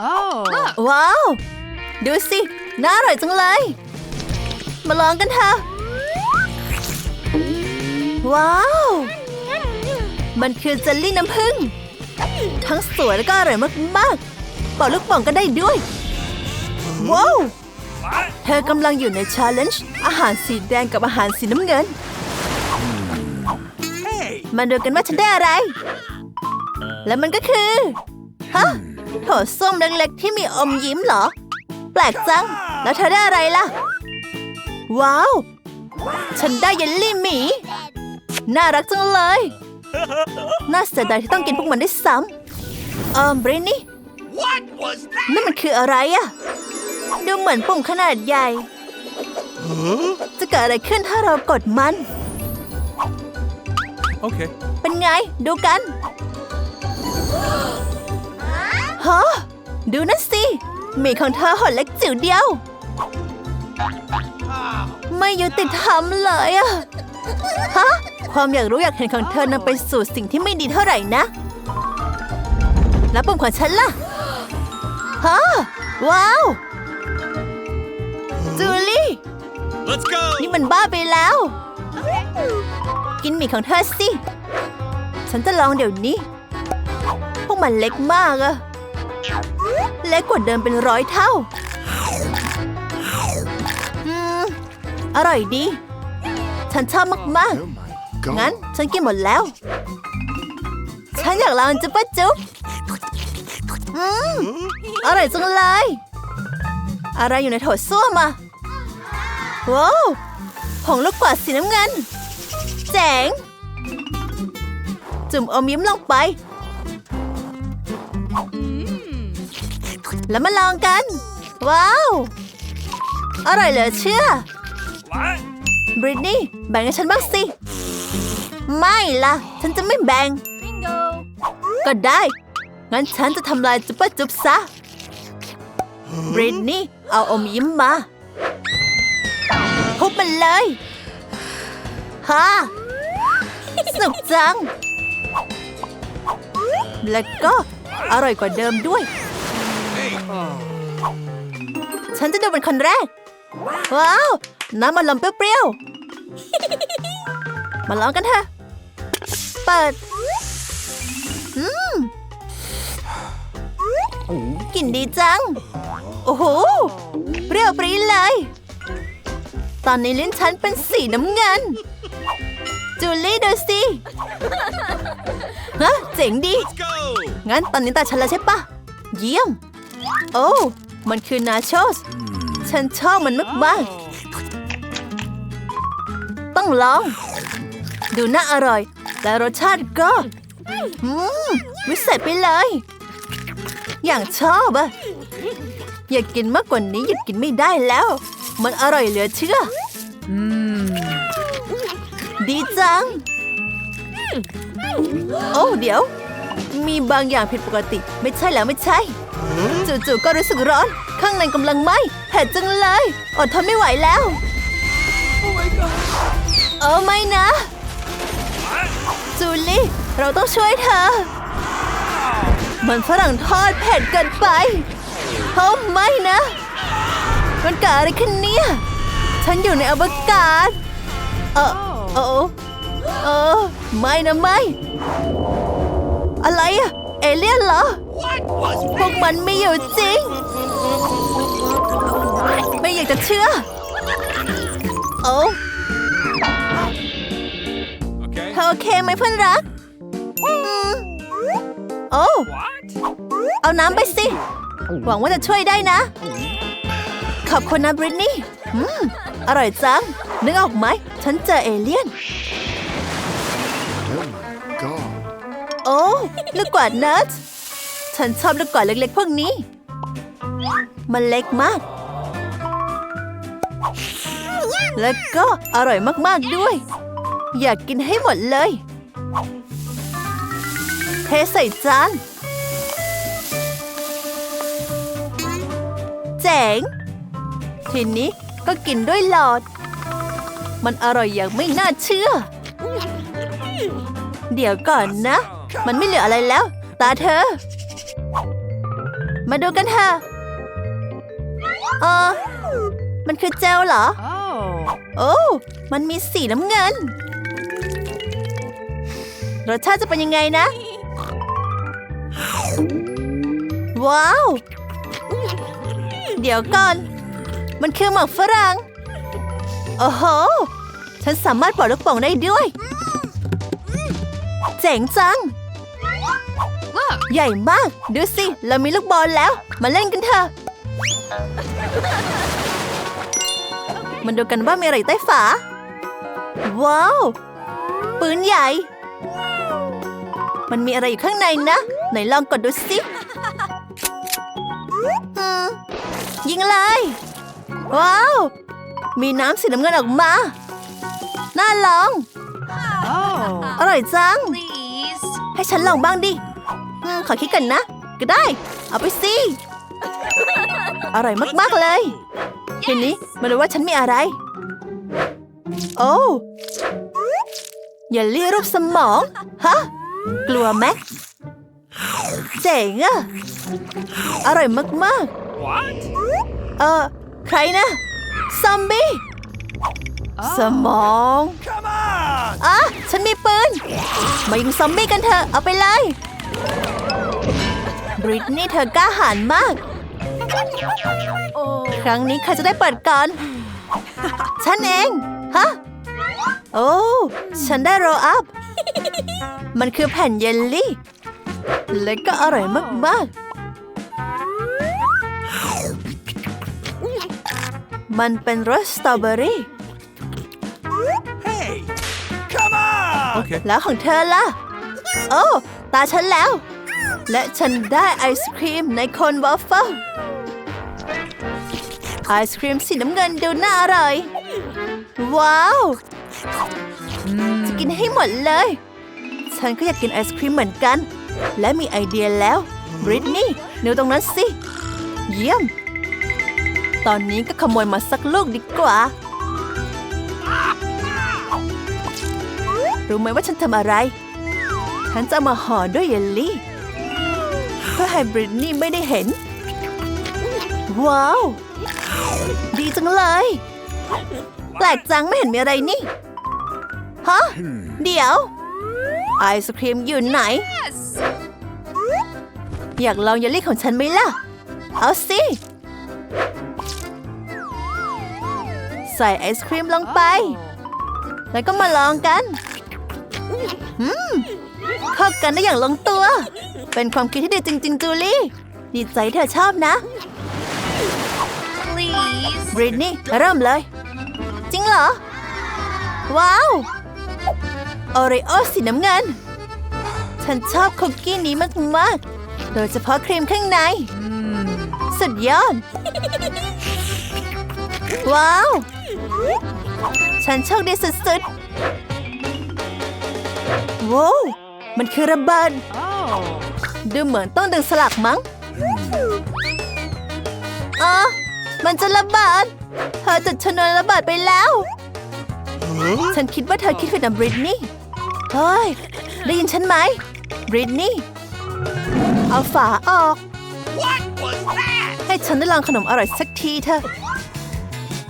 Oh. ว้าว ดูสิ น่าอร่อยจังเลย มาลองกันเถอะ ว้าว มันคือเจลลี่น้ำผึ้ง ทั้งสวยแล้วก็อร่อยมากๆเป่าลูกโป่องกันได้ด้วย ว้าว เธอกำลังอยู่ในชาเลนจ์อาหารสีแดงกับอาหารสีน้ำเงิน มาดูกันว่าฉันได้อะไร และมันก็คือ ฮะ โถส้มเล็กๆที่มีอมยิ้มเหรอ แปลกจัง แล้วเธอได้อะไรล่ะ ว้าว ฉันได้เยลลี่หมี น่ารักจังเลย น่าเสียดายที่ต้องกินพวกมันได้วยซ้ำเออมบรินนี่ What was that? นั่นมันคืออะไรอะดูเหมือนปุ่มขนาดใหญ่ จะเกิดอะไรขึ้นถ้าเรากดมัน Okay. เป็นไง ดูกัน ฮะ ดูนั่นสิหมีของเธอหดเล็กจิ๋วเดียว ไม่ยุติธรรมเลยอะฮะ ความอยากรู้อยากเห็นของเธอนำไปสู่สิ่งที่ไม่ดีเท่าไหร่นะ แล้วปุ่มของฉันล่ะ ฮะ ว้าว จูลี่ Let's go. นี่มันบ้าไปแล้ว กินหมี่ของเธอสิ ฉันจะลองเดี๋ยวนี้ พวกมันเล็กมากอะ เล็กกว่าเดิมเป็นร้อยเท่า อืม อร่อยดี ฉันชอบมาก Oh my ๆงั้น god. ฉันกินหมดแล้ว ฉันอยากลองจุ๊บปะจุ๊บอืม อร่อยจังเลย อะไรอยู่ในโถส้วมอะว้าวผงลูกกวาดสีน้ำเงินเจ๋ง จุ่มอมยิ้มลงไป แล้วมาลองกัน ว้าว อร่อยเหลือเชื่อ What? บริตนี่แบ่งให้ฉันบ้างสิ ไม่ล่ะ ฉันจะไม่แบ่ง Bingo. ก็ได้ งั้นฉันจะทำลายจุ๊บปะจุ๊บซะบริตนี่เอาอมยิ้มมาทุบมันเลยฮ่าสนุกจัง แล้วก็อร่อยกว่าเดิมด้วย ฉันจะดูเป็นคนแรก ว้าว น้ำมันลมเปรี้ยวๆ มาลองกันเถอะ เปิด อืมกลิ่นดีจัง โอ้โห เปรี้ยวปรี๊ดเลย ตอนนี้ลิ้นฉันเป็นสีน้ำเงิน จูลี่ดูสิฮะเจ๋งดี งั้นตอนนี้ตาฉันแล้วใช่ปะ เยี่ยม โอ้ มันคือนาโชส ฉันชอบมันมากๆต้องลอง ดูน่าอร่อยแต่รสชาติก็อืมวิเศษไปเลย อย่างชอบอะอยากกินมากกว่านี้หยุดกินไม่ได้แล้ว มันอร่อยเหลือเชื่อดีจัง โอ้ เดี๋ยว มีบางอย่างผิดปกติ ไม่ใช่แล้วไม่ใช่ จู่ๆก็รู้สึกร้อน ข้างในกำลังไหม้เผ็ดจังเลย อดทนไม่ไหวแล้ว โอ้ไม่นะ จูลี่ เราต้องช่วยเธอ มันฝรั่งทอดเผ็ดเกินไปโอ้ไม่นะ มันเกิดอะไรขึ้นเนี่ย ฉันอยู่ในอวกาศ เออเออเออไม่นะไม่ อะไรอะเอเลี่ยนเหรอ What was พวกมันไม่อยู่จริง ไม่อยากจะเชื่อ โอ้ Okay. เธอโอเคไหมเพื่อนรักอืมโอ้ What? เอาน้ำไปสิ หวังว่าจะช่วยได้นะ ขอบคุณนะบริตนี่อืมอร่อยจัง นึกออกไหม ฉันเจอเอเลี่ยน โอ้ลูกกวาดเนิร์ดฉันชอบลูกกวาดเล็กๆพวกนี้ มันเล็กมาก แล้วก็อร่อยมากๆด้วย อยากกินให้หมดเลย เทใส่จานเจ๋งทีนี้ก็กินด้วยหลอด มันอร่อยอย่างไม่น่าเชื่อ เดี๋ยวก่อนนะ มันไม่เหลืออะไรแล้ว ตาเธอ มาดูกันเถอะเออมันคือเจลเหรอ Oh. โอ้ มันมีสีน้ำเงิน รสชาติจะเป็นยังไงนะ ว้าว เดี๋ยวก่อน มันคือหมากฝรั่ง โอ้โห ฉันสามารถปล่อยลูกโป่งได้ด้วย เจ๋งจัง Look. ใหญ่มาก ดูสิ เรามีลูกบอลแล้ว มาเล่นกันเถอะ มันดูกันว่ามีอะไรอยู่ใต้ฝา ว้าว ปืนใหญ่ มันมีอะไรอยู่ข้างในนะ ไหนลองกดดูสิอืมยิงเลย ว้าว มีน้ำสีน้ำเงินออกมา น่าลอง Oh. อร่อยจัง Please. ให้ฉันลองบ้างดิอืม ขอคิดกันนะ ก็ได้ เอาไปสิ อร่อยมาก ๆ เลยทีนี้มาดูว่าฉันมีอะไร โอ้อย่าเลียรูปสมอง ฮะ กลัวไหมเจ๋งอะอร่อยมาก What? ๆเออ ใครนะ ซอมบี้ส Oh. มอง Come on! อะฉันมีปืน มายิงซอมบี้กันเถอะ เอาไปเลยบ ริตนี่เธอกล้าหาญมาก Oh. ครั้งนี้ใครจะได้เปิดก่อน ฉันเอง ฮะ โอ้ ฉันได้โรลอัพ มันคือแผ่นเยลลี่ และก็อร่อยมาก ๆ มันเป็นรสสตรอเบอรี่ Hey! Come on! Okay. แล้วของเธอล่ะ โอ้ ตาฉันแล้ว และฉันได้ไอศครีมในโคนวอฟเฟิลไอศครีมสีน้ำเงินดูน่าอร่อย ว้าวจะกินให้หมดเลย ฉันก็อยากกินไอศครีมเหมือนกัน และมีไอเดียแล้วบริตนี่นิวตรงนั้นสิ เยี่ยม ตอนนี้ก็ขโมยมาสักลูกดีกว่า รู้ไหมว่าฉันทำอะไร ฉันจะมาห่อด้วยเยลลี่ พื่อให้บริตนี่ไม่ได้เห็น ว้าว ดีจังเลย แปลกจังไม่เห็นมีอะไรนี่ ฮะ เดี๋ยว ไอศครีมอยู่ไหน Yes. อยากลองเยลลี่ของฉันไหมล่ะ เอาสิ ใส่ไอศครีมลงไป แล้วก็มาลองกัน อืม เข้ากันได้อย่างลงตัว เป็นความคิดที่ดีจริง ๆ จูลี่ ดีใจเธอชอบนะ Please. บริตนี่เริ่มเลย จริงเหรอ ว้าวโอริโอสีน้ำเงิน ฉันชอบคุกกี้นี้มากๆ โดยเฉพาะครีมข้างใน สุดยอด ว้าว ฉันโชคดีสุดๆว้าว มันคือระเบิด Oh. ดูเหมือนต้องดึงสลักมั้งอ๋อมันจะระเบิดเธอจุดชนวนระเบิดไปแล้ว ฉันคิดว่าเธอคิดผิดนะบริตนี่เฮ้ย ได้ยินฉันไหมบริตนี่ เอาฝาออก What was that? ให้ฉันได้ลองขนมอร่อยสักทีเถอะ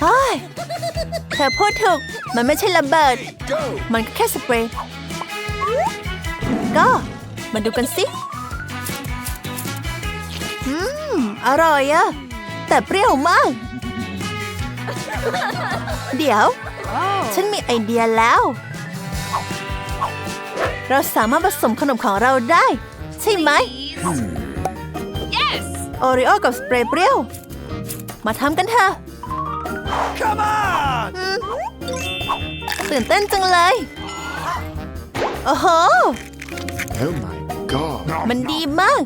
เฮ้ย เธอพูดถูก มันไม่ใช่ระเบิด Go! มันก็แค่สเปรย์ ก็ มาดูกันสิ อืม อร่อยอะแต่เปรี้ยวมาก เดี๋ยว Oh. ฉันมีไอเดียแล้ว เราสามารถผสมขนมของเราได้ ใช่ไหม Please. Yes. โอริโอกับสเปรย์เปรี้ยว มาทำกันเถอะ Come on! อืมตื่นเต้นจังเลย โอ้โห Oh my god. มันดีมาก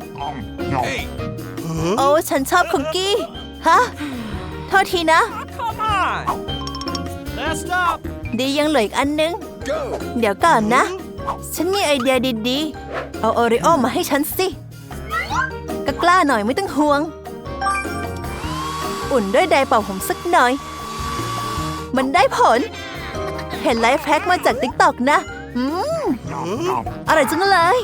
Hey! โอ้ฉันชอบคุกกี้ ฮะ โทษทีนะ Come on! Last up! ดียังเหลืออีกอันนึง Go! เดี๋ยวก่อนนะ ฉันมีไอเดียดีๆ เอาโอริโอมาให้ฉันสิก็กล้าหน่อยไม่ต้องห่วง อุ่นด้วยไดร์เป่าผมสักหน่อย มันได้ผล เห็นไลฟ์แพ็กมาจากติ๊กตอกนะ อืม อะไรจังเลย